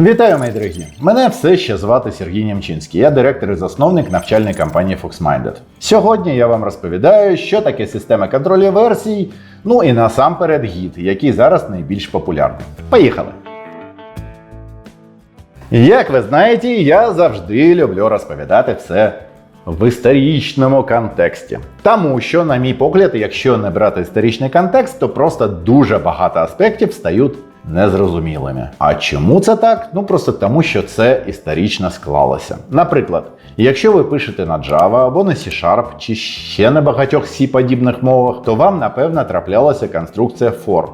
Вітаю, мої дорогі! Мене все ще звати Сергій Нямчинський. Я директор і засновник навчальної компанії FoxMinded. Сьогодні я вам розповідаю, що таке система контролю версій, ну і насамперед гід, який зараз найбільш популярний. Поїхали! Як ви знаєте, я завжди люблю розповідати все в історичному контексті. Тому що, на мій погляд, якщо не брати історичний контекст, то просто дуже багато аспектів стають незрозумілими. А чому це так? Ну просто тому, що це історично склалося. Наприклад, якщо ви пишете на Java або на C-Sharp чи ще на багатьох C подібних мовах, то вам напевно траплялася конструкція for.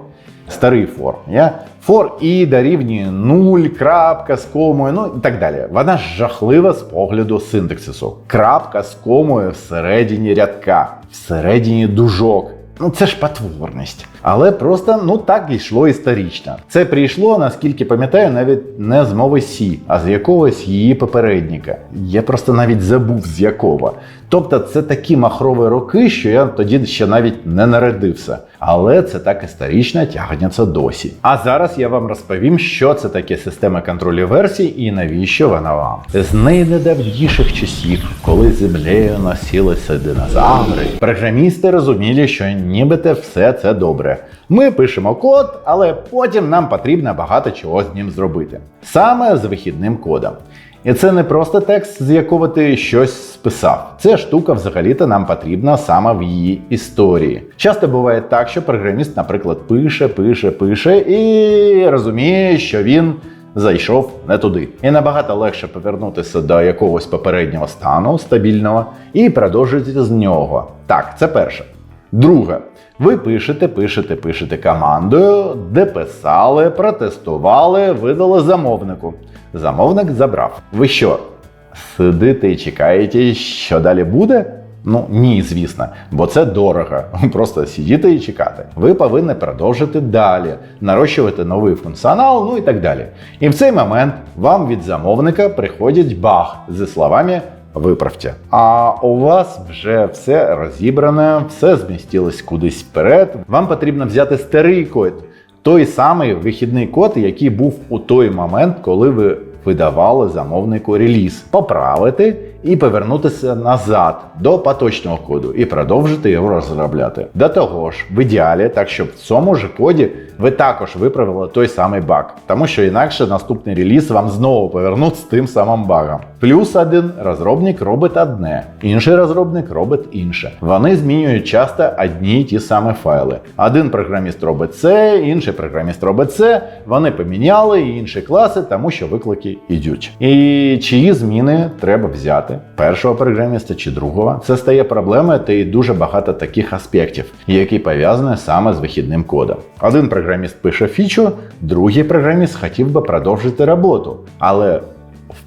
Старий for. Я? For і дорівнює 0, крапка з комою, ну і так далі. Вона жахлива з погляду синтаксису. Крапка з комою всередині рядка, всередині дужок. Ну це ж потворність. Але просто ну так йшло історично. Це прийшло, наскільки пам'ятаю, навіть не з мови Сі, а з якогось її попередника. Я просто навіть забув з якого. Тобто це такі махрові роки, що я тоді ще навіть не народився. Але це так історично тягнеться досі. А зараз я вам розповім, що це таке система контролю версій і навіщо вона вам. З найнедавніших часів, коли землею носилися динозаври, програмісти розуміли, що нібито все це добре. Ми пишемо код, але потім нам потрібно багато чого з ним зробити. Саме з вихідним кодом. І це не просто текст, з якого ти щось списав. Ця штука взагалі-то нам потрібна саме в її історії. Часто буває так, що програміст, наприклад, пише, пише, пише і розуміє, що він зайшов не туди. І набагато легше повернутися до якогось попереднього стану стабільного і продовжити з нього. Так, це перше. Друге, ви пишете, пишете, пишете командою, де писали, протестували, видали замовнику. Замовник забрав. Ви що? Сидите і чекаєте, що далі буде? Ну ні, звісно, бо це дорого. Просто сидіти і чекати. Ви повинні продовжити далі, нарощувати новий функціонал, ну і так далі. І в цей момент вам від замовника приходять баг зі словами виправте. А у вас вже все розібране, все змістилось кудись вперед. Вам потрібно взяти старий код, той самий вихідний код, який був у той момент, коли ви видавали замовнику реліз, поправити і повернутися назад до поточного коду і продовжити його розробляти. До того ж, в ідеалі, так щоб в цьому ж коді ви також виправили той самий баг, тому що інакше наступний реліз вам знову повернуть з тим самим багом. Плюс один розробник робить одне, інший розробник робить інше. Вони змінюють часто одні й ті самі файли. Один програміст робить це, інший програміст робить це. Вони поміняли інші класи, тому що виклики йдуть. І чиї зміни треба взяти? Першого програміста чи другого? Це стає проблемою, та й дуже багато таких аспектів, які пов'язані саме з вихідним кодом. Один програміст пише фічу, другий програміст хотів би продовжити роботу, але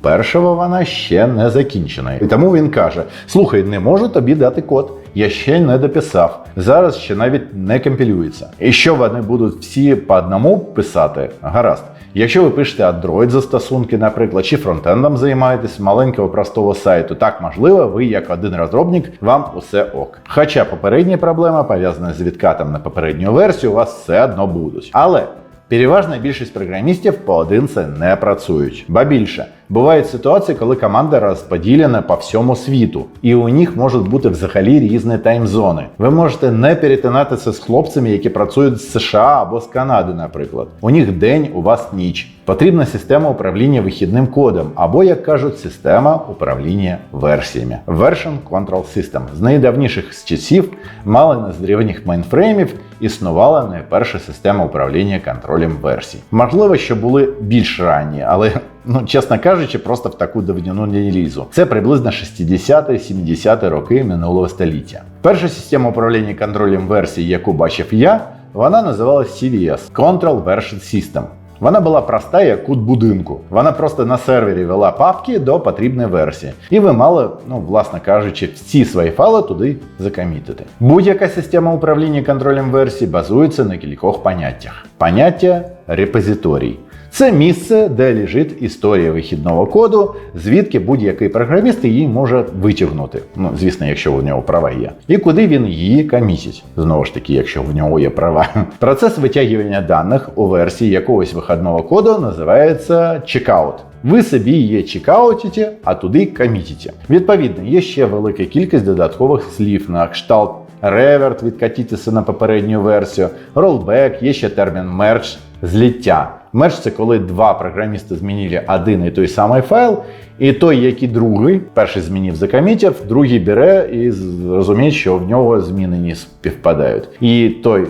першого вона ще не закінчена. І тому він каже: Слухай, не можу тобі дати код. Я ще не дописав. Зараз ще навіть не компілюється. І що вони будуть всі по одному писати? Гаразд. Якщо ви пишете Android застосунки, наприклад, чи фронтендом займаєтесь маленького простого сайту, так можливо, ви як один розробник, вам усе ок. Хоча попередні проблеми, пов'язані з відкатом на попередню версію, у вас все одно будуть. Але Переважна більшість програмістів поодинці не працюють. Ба більше, бувають ситуації, коли команда розподілена по всьому світу, і у них можуть бути взагалі різні таймзони. Ви можете не перетинатися з хлопцями, які працюють з США або з Канади, наприклад. У них день, у вас ніч. Потрібна система управління вихідним кодом, або, як кажуть, система управління версіями. Version Control System. З найдавніших з часів, мало не з древніх мейнфреймів, існувала найперша система управління контролем версій. Можливо, що були більш ранні, але ну чесно кажучи, просто в таку давнину лізу. Це приблизно 60-70 роки минулого століття. Перша система управління контролем версій, яку бачив я, вона називалась CVS Control Version System. Вона була проста, як кут будинку. Вона просто на сервері вела папки до потрібної версії. І ви мали, ну, власне кажучи, всі свої файли туди закомітити. Будь-яка система управління контролем версій базується на кількох поняттях. Поняття репозиторій. Це місце, де лежить історія вихідного коду, звідки будь-який програміст її може витягнути. Ну, звісно, якщо у нього права є. І куди він її комісить. Знову ж таки, якщо в нього є права. Процес витягування даних у версії якогось виходного коду називається чекаут. Ви собі її чекаутите, а туди комітите. Відповідно, є ще велика кількість додаткових слів на кшталт реверт, відкатітися на попередню версію, ролбек, є ще термін мерч, зліття. Мерч це коли два програмісти змінили один і той самий файл, і той, який другий, перший змінив закомітів, другий бере і розуміє, що в нього зміни не співпадають. І той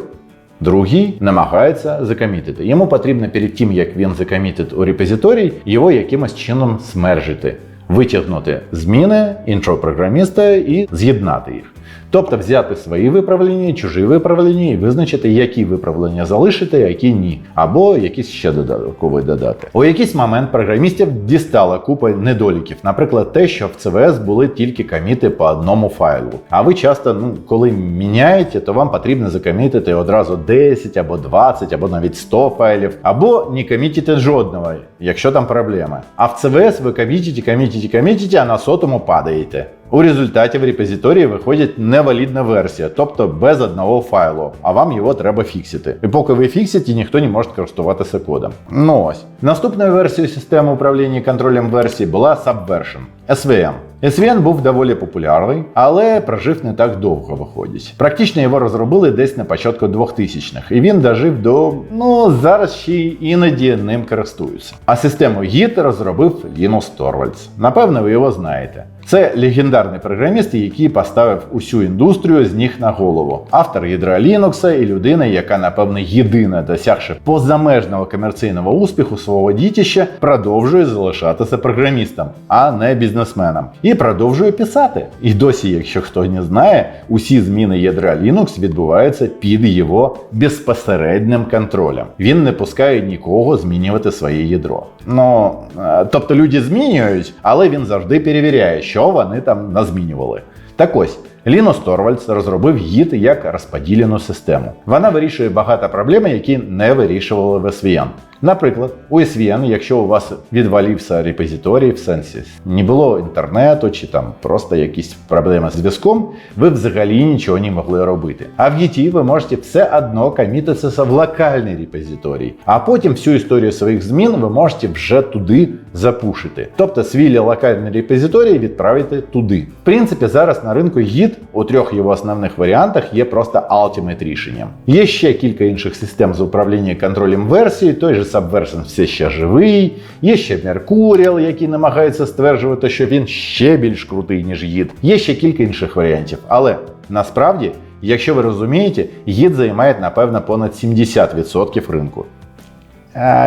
Другий намагається закомітити. Йому потрібно перед тим, як він закомітить у репозиторій, його якимось чином смержити, витягнути зміни іншого програміста і з'єднати їх. Тобто взяти свої виправлення, чужі виправлення і визначити, які виправлення залишити, які ні, або якісь ще додаткові додати. У якийсь момент програмістів дістала купа недоліків, наприклад, те, що в ЦВС були тільки коміти по одному файлу. А ви часто, ну коли міняєте, то вам потрібно закомітити одразу 10 або 20, або навіть 100 файлів, або не комітите жодного, якщо там проблема. А в ЦВС ви комітите, комітите, комітите, а на сотому падаєте. У результаті в репозиторії виходить невалідна версія, тобто без одного файлу, а вам його треба фіксити. І поки ви фіксите, ніхто не може користуватися кодом. Ну ось. Наступною версією системи управління контролем версії була Subversion SVN. SVN був доволі популярний, але прожив не так довго виходить. Практично його розробили десь на початку 2000-х, і він дожив до ну зараз ще й іноді ним користуються. А систему Git розробив Linus Torvalds. Напевно, ви його знаєте. Це легендарний програміст, який поставив усю індустрію з ніг на голову. Автор ядра Linux і людина, яка, напевно, єдина досягши позамежного комерційного успіху свого дітища, продовжує залишатися програмістом, а не бізнесменом. І продовжує писати. І досі, якщо хто не знає, усі зміни ядра Linux відбуваються під його безпосереднім контролем. Він не пускає нікого змінювати своє ядро. Ну е, тобто люди змінюють, але він завжди перевіряє, що вони там назмінювали. Так ось. Лінус Торвальдс розробив гід як розподілену систему. Вона вирішує багато проблем, які не вирішували в SVN. Наприклад, у SVN, якщо у вас відвалився репозиторій в сенсі, не було інтернету чи там просто якісь проблеми з зв'язком, ви взагалі нічого не могли робити. А в Git ви можете все одно комітитися в локальний репозиторій, а потім всю історію своїх змін ви можете вже туди запушити. Тобто свій локальний репозиторій відправити туди. В принципі, зараз на ринку Git у трьох його основних варіантах є просто Ultimate рішенням. Є ще кілька інших систем з управління контролем версії, той же Subversion все ще живий, є ще Mercurial, який намагається стверджувати, що він ще більш крутий, ніж Git. Є ще кілька інших варіантів. Але насправді, якщо ви розумієте, Git займає, напевно, понад 70% ринку.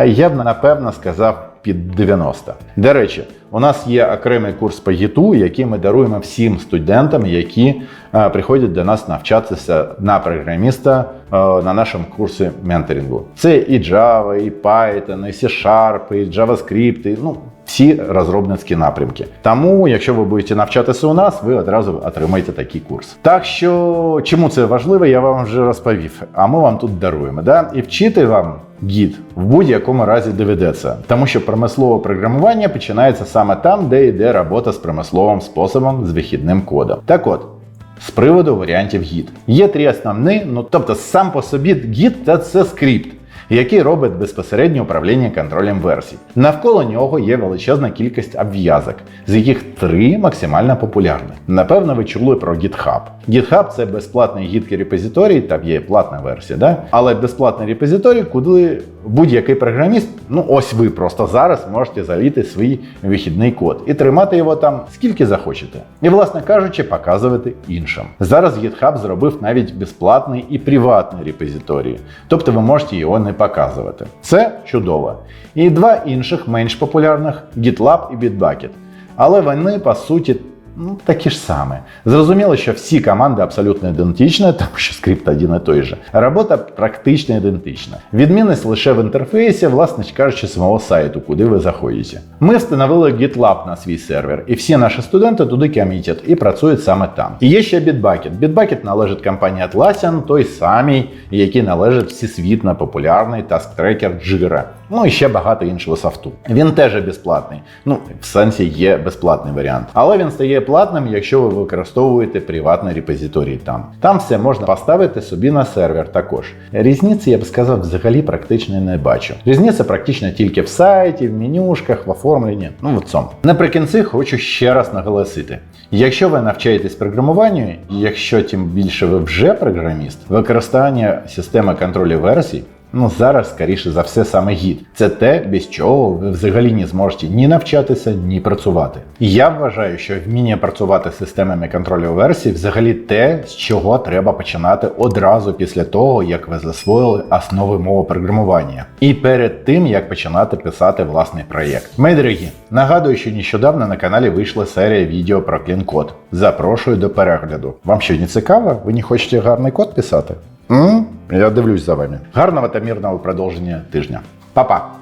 Я б напевно сказав під 90. До речі, у нас є окремий курс по гіту, який ми даруємо всім студентам, які е, приходять до нас навчатися на програміста е, на нашому курсі менторингу. Це і Java, і Python, і C-Sharp, і JavaScript, і, ну, всі розробницькі напрямки. Тому, якщо ви будете навчатися у нас, ви одразу отримаєте такий курс. Так що, чому це важливо, я вам вже розповів. А ми вам тут даруємо. Да? І вчити вам гід в будь-якому разі доведеться, тому що промислове програмування починається саме там, де йде робота з промисловим способом з вихідним кодом. Так от. З приводу варіантів гід. Є три основні, ну тобто сам по собі гід та це скрипт який робить безпосереднє управління контролем версій. Навколо нього є величезна кількість обв'язок, з яких три максимально популярні. Напевно, ви чули про GitHub. GitHub це безплатний гідкий репозиторій, там є платна версія, да? але безплатний репозиторій, куди будь-який програміст, ну ось ви просто зараз можете заліти свій вихідний код і тримати його там скільки захочете. І, власне кажучи, показувати іншим. Зараз GitHub зробив навіть безплатний і приватний репозиторій, тобто ви можете його не показувати. Це чудово. І два інших менш популярних GitLab і Bitbucket. Але вони по суті Ну, такі ж саме. Зрозуміло, що всі команди абсолютно ідентичні, тому що скрипт один і той же. Робота практично ідентична. Відмінність лише в інтерфейсі, власне кажучи, самого сайту, куди ви заходите. Ми встановили GitLab на свій сервер, і всі наші студенти туди комітять і працюють саме там. І є ще Bitbucket. Bitbucket належить компанії Atlassian, той самій, який належить всесвітньо популярний таск-трекер Jira. Ну і ще багато іншого софту. Він теж безплатний. Ну, в сенсі є безплатний варіант. Але він стає платним, якщо ви використовуєте приватний репозиторій там. Там все можна поставити собі на сервер також. Різниці, я б сказав, взагалі практично не бачу. Різниця практично тільки в сайті, в менюшках, в оформленні. Ну, в цьому. Наприкінці хочу ще раз наголосити: якщо ви навчаєтесь програмуванню, якщо тим більше ви вже програміст, використання системи контролю версій. Ну, зараз, скоріше за все, саме гід. Це те, без чого ви взагалі не зможете ні навчатися, ні працювати. І я вважаю, що вміння працювати з системами контролю версій взагалі те, з чого треба починати одразу після того, як ви засвоїли основи мови програмування. І перед тим, як починати писати власний проєкт. Мої дорогі, нагадую, що нещодавно на каналі вийшла серія відео про клін-код. Запрошую до перегляду. Вам що не цікаво? Ви не хочете гарний код писати? М? Я дивлюсь за вами. Гарного та мирного продовження тижня. Па-па!